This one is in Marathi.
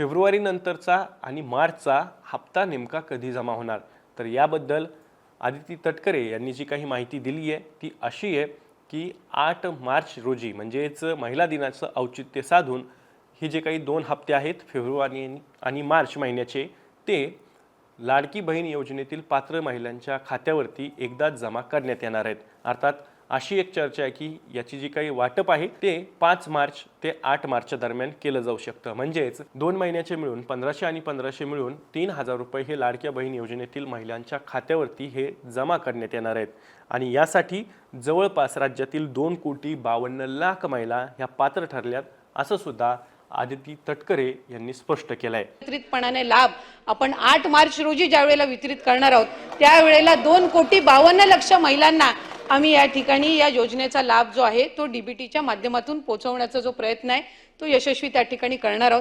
फेब्रुवारी नंतरचा आणि मार्चचा हप्ता नेमका कधी जमा होणार? तर याबद्दल आदिती तटकरे यांनी जी काही माहिती दिली आहे ती अशी आहे की आठ मार्च रोजी म्हणजेच महिला दिनाचं औचित्य साधून हे जे काही दोन हप्ते आहेत फेब्रुवारी आणि मार्च महिन्याचे ते लाडकी बहीण योजनेतील पात्र महिलांच्या खात्यावरती एकदाच जमा करण्यात येणार आहेत. अर्थात अशी एक चर्चा आहे की याची जी काही वाटप आहे ते पाच मार्च ते आठ मार्चच्या दरम्यान केलं जाऊ शकतं. म्हणजेच दोन महिन्याचे मिळून पंधराशे आणि पंधराशे मिळून तीन हजार रुपये हे लाडक्या बहीण योजनेतील महिलांच्या खात्यावरती हे जमा करण्यात येणार आहेत. आणि यासाठी जवळपास राज्यातील दोन कोटी बावन्न लाख महिला ह्या पात्र ठरल्यात असं सुद्धा आदिती तटकरे यांनी स्पष्ट केलं आहे वितरितपणाने लाभ आपण आठ मार्च रोजी ज्या वेळेला वितरित करणार आहोत त्यावेळेला दोन कोटी बावन्न लक्ष महिलांना आम्ही या ठिकाणी या योजनेचा लाभ जो आहे तो डीबीटीच्या माध्यमातून पोहोचवण्याचा जो प्रयत्न आहे तो यशस्वी त्या ठिकाणी करणार आहोत.